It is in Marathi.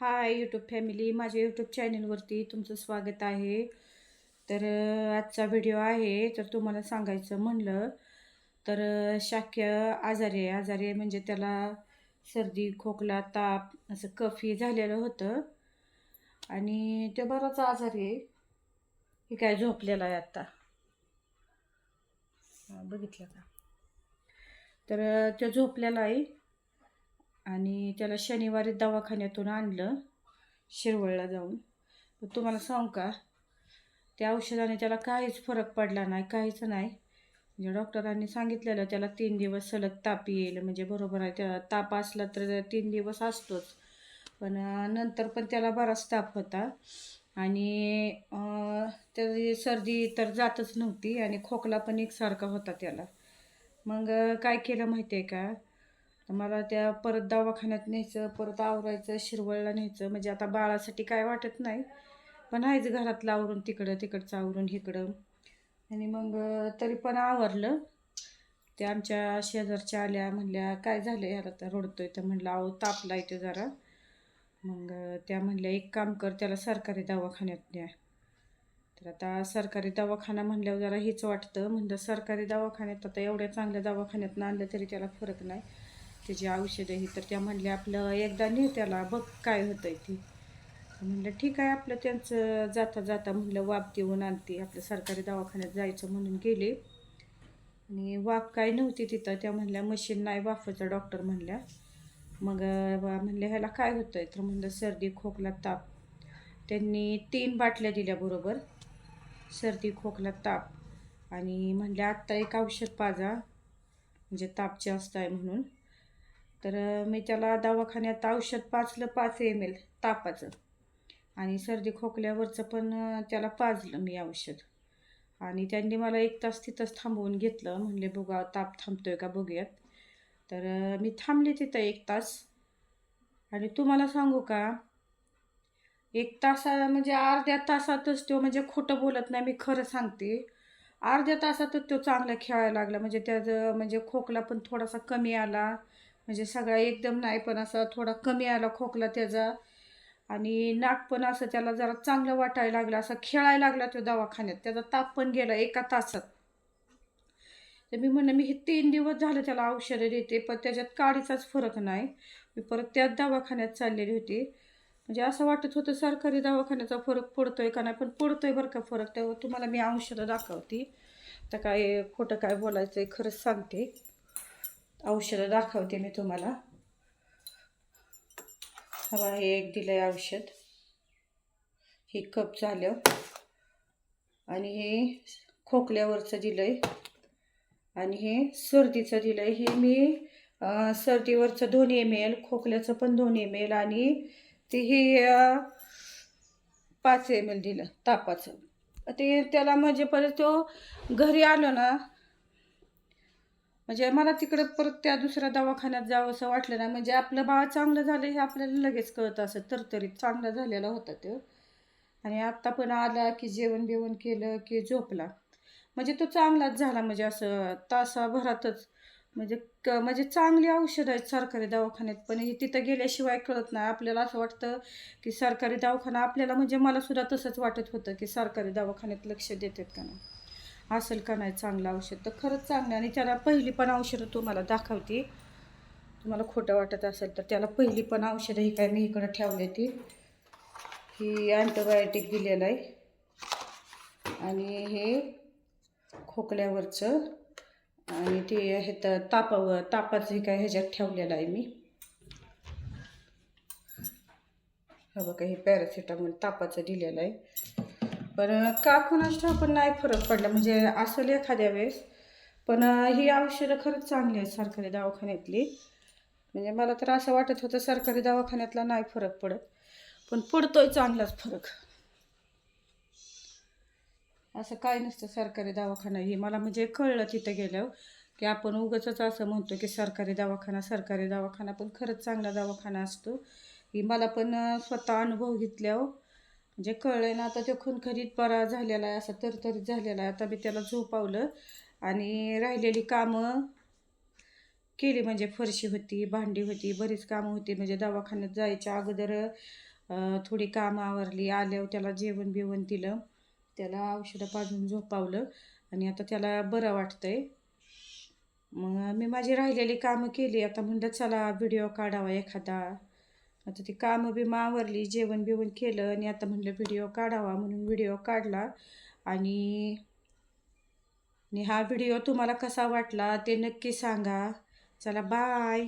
हाय यूट्यूब फॅमिली माझ्या यूट्यूब चॅनलवरती तुमचं स्वागत आहे. तर आजचा व्हिडिओ आहे. तर तुम्हाला सांगायचं म्हणलं तर शाक्य आजारी आहे. आजारी आहे म्हणजे त्याला सर्दी खोकला ताप असं कफी झालेलं होतं. आणि ते बराच आजारी आहे. हे काय झोपलेला आहे आत्ता बघितलं का? तर अ, तो झोपलेला आहे. आणि त्याला शनिवारी दवाखान्यातून आणलं शिरवळला जाऊन. तुम्हाला सांगू का त्या औषधाने त्याला काहीच फरक पडला नाही काहीच नाही. म्हणजे डॉक्टरांनी सांगितलेलं त्याला तीन दिवस सलग ताप येईल म्हणजे बरोबर आहे त्या ताप असला तर तीन दिवस असतोच. पण नंतर पण त्याला बराच ताप होता. आणि त्याची सर्दी तर जातच नव्हती आणि खोकला पण एकसारखा होता त्याला. मग काय केलं माहिती आहे का? तर मला त्या परत दवाखान्यात न्यायचं परत आवरायचं शिरवळला न्यायचं. म्हणजे आता बाळासाठी काय वाटत नाही पण आहेच घरातलं आवरून तिकडं तिकडचं आवरून इकडं आणि मग तरी पण आवरलं. ते आमच्या शेजारच्या आल्या म्हणल्या काय झालं याला तर? रडतोय. तर म्हणलं अहो तापला येतो जरा. मग त्या म्हणल्या एक काम कर त्याला सरकारी दवाखान्यात न्या. तर आता सरकारी दवाखाना म्हणल्यावर जरा हेच वाटतं. म्हणलं सरकारी दवाखान्यात आता एवढ्या चांगल्या दवाखान्यात आणलं तरी त्याला फरक नाही. त्याची औषधं ही तर त्या म्हणल्या आपलं एकदा ने त्याला बघ काय होतंय ती. म्हणलं ठीक आहे आपलं त्यांचं जाता जाता म्हणलं वाप देऊन आणते. आपल्या सरकारी दवाखान्यात जायचं म्हणून गेले. आणि वाफ काय नव्हती तिथं. त्या म्हणल्या मशीन नाही वाफाचं डॉक्टर म्हणल्या. मग बा- म्हणलं ह्याला काय होतंय? तर म्हणलं सर्दी खोकला ताप. त्यांनी तीन बाटल्या दिल्या बरोबर. सर्दी खोकला ताप. आणि म्हणल्या आत्ता एक औषध पाजा म्हणजे ताप जास्त आहे म्हणून. तर मी त्याला दवाखान्यात औषध पाचलं पाच एम एल तापाचं. आणि सर्दी खोकल्यावरचं पण त्याला पाजलं मी औषध. आणि त्यांनी मला एक तास तिथंच थांबवून घेतलं. म्हणले बघा ताप थांबतोय का बघूयात. तर मी थांबले तिथं एक तास. आणि तुम्हाला सांगू का एक तासा म्हणजे अर्ध्या तासातच तो म्हणजे खोटं बोलत नाही मी खरं सांगते. अर्ध्या तासातच तो चांगला खेळायला लागला. म्हणजे त्याचं म्हणजे खोकला पण थोडासा कमी आला. म्हणजे सगळा एकदम नाही पण असा थोडा कमी आला खोकला त्याचा. आणि नाक पण असं त्याला जरा चांगलं वाटायला लागलं असं खेळायला लागला तो दवाखान्यात. त्याचा ताप पण गेला एका तासात. तर मी म्हणलं मी हे तीन दिवस झालं त्याला औषधं देते पण त्याच्यात काडीचाच फरक नाही. मी परत त्याच दवाखान्यात चाललेली होती. म्हणजे असं वाटत होतं सरकारी दवाखान्याचा फरक पडतोय का नाही पण पडतोय बरं का फरक. तेव्हा तुम्हाला मी औषधं दाखवते. तर काय खोटं काय बोलायचं आहे खरंच सांगते. औषधं दाखवते मी तुम्हाला. हवा हे एक दिलंय औषध. हे कप झालं. आणि हे खोकल्यावरचं दिलंय. आणि हे सर्दीचं दिलंय. हे मी सर्दीवरचं दोन एम एल खोकल्याचं पण दोन एम एल आणि ते हे पाच एम एल दिलं तापाचं. ते त्याला म्हणजे परत तो घरी आलो ना म्हणजे मला तिकडं परत त्या दुसऱ्या दवाखान्यात जावं असं वाटलं नाही. म्हणजे आपलं बाळ चांगलं झालं हे आपल्याला लगेच कळतं असं. तरतरीत चांगला झालेला होता तो. आणि आत्ता पण आला की जेवण बिवण केलं की झोपला. म्हणजे तो चांगलाच झाला. म्हणजे असं तासाभरातच. म्हणजे क म्हणजे चांगली औषधं आहेत सरकारी दवाखान्यात. पण हे तिथं गेल्याशिवाय कळत नाही. आपल्याला असं वाटतं की सरकारी दवाखाना आपल्याला म्हणजे मला सुद्धा तसंच वाटत होतं की सरकारी दवाखान्यात लक्ष देतात का नाही. असेल का नाही चांगलं औषध? तर खरंच चांगलं आणि त्याला पहिली पण औषधं तुम्हाला दाखवते. तुम्हाला खोटं वाटत असेल तर त्याला पहिली पण औषधं ही काय मी इकडं ठेवली ती. ही अँटीबायोटिक दिलेलं आहे. आणि हे खोकल्यावरचं. आणि ते हे तर तापावर तापाचं हे काय ह्याच्यात ठेवलेलं आहे मी. हा बघा हे पॅरासिटामॉल तापाचं दिलेलं आहे. पण का कुणाच पण नाही फरक पडला. म्हणजे असेल एखाद्या वेळेस. पण ही औषधं खरंच चांगली आहेत सरकारी दवाखान्यातली. म्हणजे मला तर असं वाटत होतं सरकारी दवाखान्यातला नाही फरक पडत. पण पडतोय चांगलाच फरक. असं काय नसतं सरकारी दवाखाना. हे मला म्हणजे कळलं तिथं गेल्यावर की आपण उगाच असं म्हणतो की सरकारी दवाखाना सरकारी दवाखाना पण खरंच चांगला दवाखाना असतो. ही मला पण स्वतः अनुभव घेतल्यावर म्हणजे कळले ना आता तो खणखरीत बरा झालेला आहे असा तरतरीत झालेला आहे. आता मी त्याला झोपावलं आणि राहिलेली कामं केली. म्हणजे फरशी होती भांडी होती बरीच कामं होती. म्हणजे दवाखान्यात जायच्या अगोदर थोडी कामं आवरली. आल्यावर त्याला जेवण बिवण दिलं. त्याला औषधं पाजून झोपावलं आणि आता त्याला बरं वाटतंय. मग मी माझी राहिलेली कामं केली. आता म्हणलं चला व्हिडिओ काढावा एखादा. आता ती कामं बी आवरली जेवण बिवण केलं आणि आता म्हणलं व्हिडिओ काढावा म्हणून व्हिडिओ काढला. आणि आणि हा व्हिडिओ तुम्हाला कसा वाटला ते नक्की सांगा. चला बाय